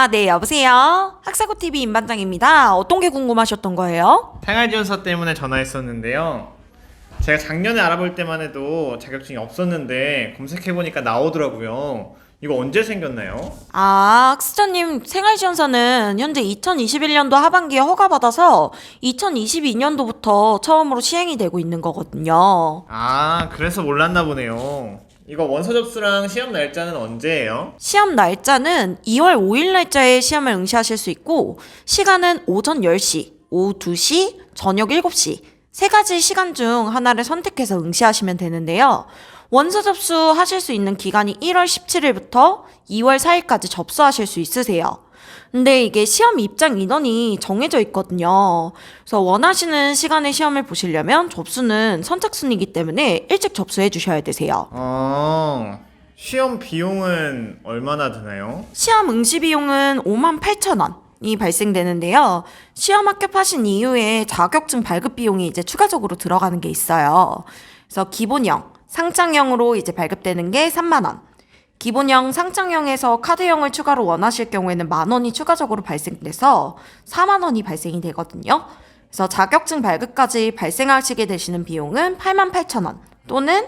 아, 네, 여보세요? 학사고TV 임반장입니다. 어떤 게 궁금하셨던 거예요? 생활지원서 때문에 전화했었는데요. 제가 작년에 알아볼 때만 해도 자격증이 없었는데 검색해보니까 나오더라고요. 이거 언제 생겼나요? 아, 학습자님 생활지원서는 현재 2021년도 하반기에 허가받아서 2022년도부터 처음으로 시행이 되고 있는 거거든요. 아, 그래서 몰랐나 보네요. 이거 원서 접수랑 시험 날짜는 언제예요? 시험 날짜는 2월 5일 날짜에 시험을 응시하실 수 있고, 시간은 오전 10시, 오후 2시, 저녁 7시, 세 가지 시간 중 하나를 선택해서 응시하시면 되는데요. 원서 접수하실 수 있는 기간이 1월 17일부터 2월 4일까지 접수하실 수 있으세요. 근데 이게 시험 입장 인원이 정해져 있거든요. 그래서 원하시는 시간에 시험을 보시려면 접수는 선착순이기 때문에 일찍 접수해 주셔야 되세요. 어, 시험 비용은 얼마나 드나요? 시험 응시 비용은 5만 8천 원 이 발생되는데요. 시험 합격하신 이후에 자격증 발급 비용이 이제 추가적으로 들어가는 게 있어요. 그래서 기본형, 상장형으로 이제 발급되는 게 3만 원. 기본형, 상장형에서 카드형을 추가로 원하실 경우에는 만 원이 추가적으로 발생돼서 4만 원이 발생이 되거든요. 그래서 자격증 발급까지 발생하시게 되시는 비용은 8만 8천 원 또는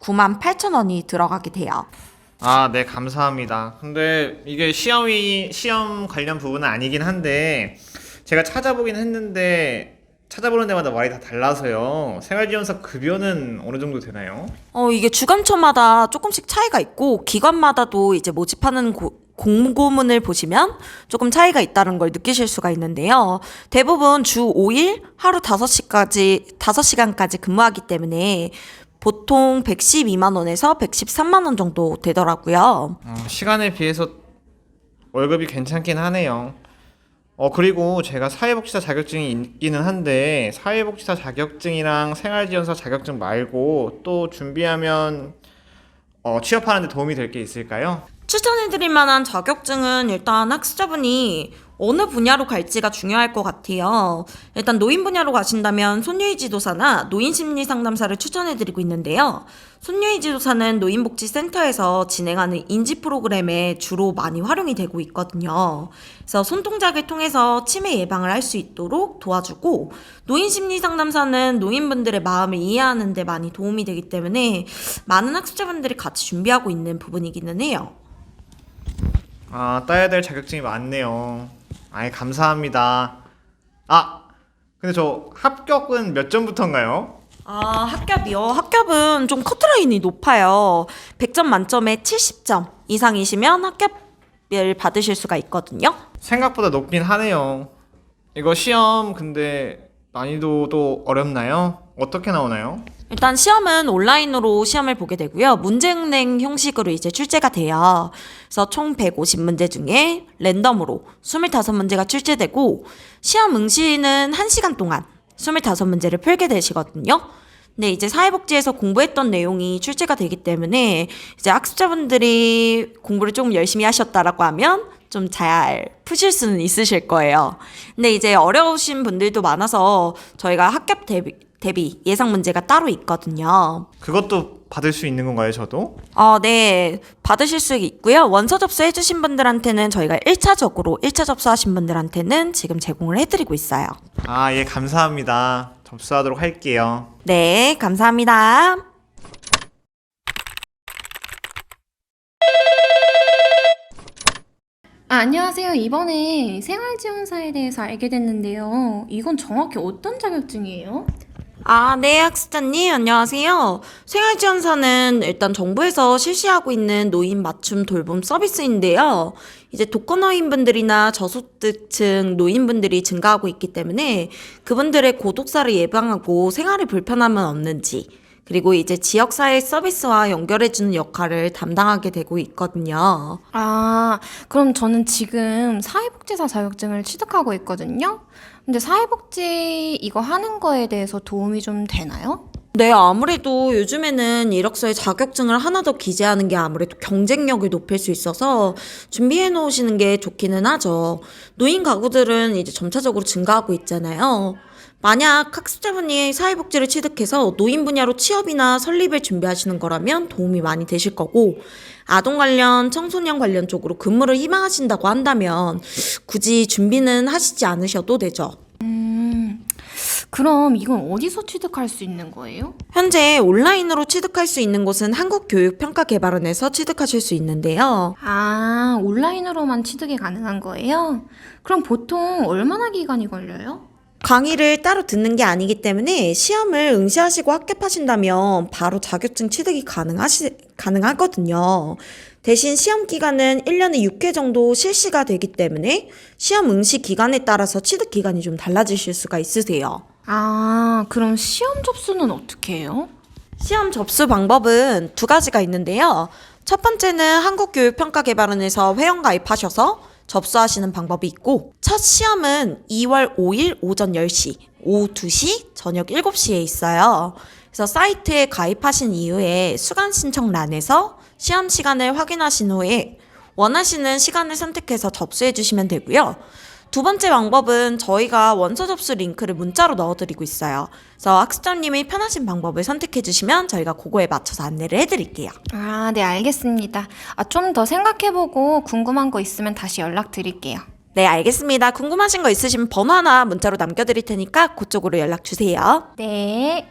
9만 8천 원이 들어가게 돼요. 아, 네, 감사합니다. 근데 이게 시험이, 시험 관련 부분은 아니긴 한데, 제가 찾아보긴 했는데, 찾아보는 데마다 말이 다 달라서요. 생활지원서 급여는 어느 정도 되나요? 어, 이게 주간처마다 조금씩 차이가 있고, 기관마다도 이제 모집하는 고- 공고문을 보시면 조금 차이가 있다는 걸 느끼실 수가 있는데요. 대부분 주 5일, 하루 5시까지, 5시간까지 근무하기 때문에 보통 112만 원에서 113만 원 정도 되더라고요. 어, 시간에 비해서 월급이 괜찮긴 하네요. 어, 그리고 제가 사회복지사 자격증이 있기는 한데, 사회복지사 자격증이랑 생활지원서 자격증 말고 또 준비하면 어, 취업하는 데 도움이 될 게 있을까요? 추천해드릴 만한 자격증은 일단 학습자분이 어느 분야로 갈지가 중요할 것 같아요. 일단 노인 분야로 가신다면 손유희 지도사나 노인 심리 상담사를 추천해드리고 있는데요. 손유희 지도사는 노인복지센터에서 진행하는 인지 프로그램에 주로 많이 활용이 되고 있거든요. 그래서 손동작을 통해서 치매 예방을 할 수 있도록 도와주고 노인 심리 상담사는 노인분들의 마음을 이해하는 데 많이 도움이 되기 때문에 많은 학습자분들이 같이 준비하고 있는 부분이기는 해요. 아, 따야 될 자격증이 많네요. 아이, 감사합니다. 아, 근데 저 합격은 몇 점부터인가요? 아, 합격이요? 합격은 좀 커트라인이 높아요. 100점 만점에 70점 이상이시면 합격을 받으실 수가 있거든요. 생각보다 높긴 하네요. 이거 시험 근데 난이도도 어렵나요? 어떻게 나오나요? 일단 시험은 온라인으로 시험을 보게 되고요. 문제은행 형식으로 이제 출제가 돼요. 그래서 총 150문제 중에 랜덤으로 25문제가 출제되고 시험 응시는 1시간 동안 25문제를 풀게 되시거든요. 근데 이제 사회복지에서 공부했던 내용이 출제가 되기 때문에 이제 학습자분들이 공부를 조금 열심히 하셨다라고 하면 좀 잘 푸실 수는 있으실 거예요. 근데 이제 어려우신 분들도 많아서 저희가 합격 대비, 대비 예상 문제가 따로 있거든요. 그것도 받을 수 있는 건가요, 저도? 어, 네. 받으실 수 있고요. 원서 접수해주신 분들한테는 저희가 1차적으로, 1차 접수하신 분들한테는 지금 제공을 해드리고 있어요. 아, 예, 감사합니다. 접수하도록 할게요. 네, 감사합니다. 아, 안녕하세요. 이번에 생활지원사에 대해서 알게 됐는데요. 이건 정확히 어떤 자격증이에요? 아, 네, 학습자님, 안녕하세요. 생활지원사는 일단 정부에서 실시하고 있는 노인 맞춤 돌봄 서비스인데요. 이제 독거노인분들이나 저소득층 노인분들이 증가하고 있기 때문에 그분들의 고독사를 예방하고 생활에 불편함은 없는지, 그리고 이제 지역사회 서비스와 연결해주는 역할을 담당하게 되고 있거든요. 아, 그럼 저는 지금 사회복지사 자격증을 취득하고 있거든요. 근데 사회복지 이거 하는 거에 대해서 도움이 좀 되나요? 네, 아무래도 요즘에는 이력서에 자격증을 하나 더 기재하는 게 아무래도 경쟁력을 높일 수 있어서 준비해 놓으시는 게 좋기는 하죠. 노인 가구들은 이제 점차적으로 증가하고 있잖아요. 만약 학습자분이 사회복지를 취득해서 노인 분야로 취업이나 설립을 준비하시는 거라면 도움이 많이 되실 거고, 아동 관련, 청소년 관련 쪽으로 근무를 희망하신다고 한다면 굳이 준비는 하시지 않으셔도 되죠. 그럼 이건 어디서 취득할 수 있는 거예요? 현재 온라인으로 취득할 수 있는 곳은 한국교육평가개발원에서 취득하실 수 있는데요. 아, 온라인으로만 취득이 가능한 거예요? 그럼 보통 얼마나 기간이 걸려요? 강의를 따로 듣는 게 아니기 때문에 시험을 응시하시고 합격하신다면 바로 자격증 취득이 가능하시, 가능하거든요. 대신 시험 기간은 1년에 6회 정도 실시가 되기 때문에 시험 응시 기간에 따라서 취득 기간이 좀 달라지실 수가 있으세요. 아, 그럼 시험 접수는 어떻게 해요? 시험 접수 방법은 두 가지가 있는데요. 첫 번째는 한국교육평가개발원에서 회원 가입하셔서 접수하시는 방법이 있고, 첫 시험은 2월 5일 오전 10시, 오후 2시, 저녁 7시에 있어요. 그래서 사이트에 가입하신 이후에 수강 신청란에서 시험 시간을 확인하신 후에 원하시는 시간을 선택해서 접수해 주시면 되고요. 두 번째 방법은 저희가 원서 접수 링크를 문자로 넣어드리고 있어요. 그래서 학습자님이 편하신 방법을 선택해 주시면 저희가 그거에 맞춰서 안내를 해드릴게요. 아, 네, 알겠습니다. 아, 좀 더 생각해보고 궁금한 거 있으면 다시 연락드릴게요. 네, 알겠습니다. 궁금하신 거 있으시면 번호 하나 문자로 남겨드릴 테니까 그쪽으로 연락 주세요. 네.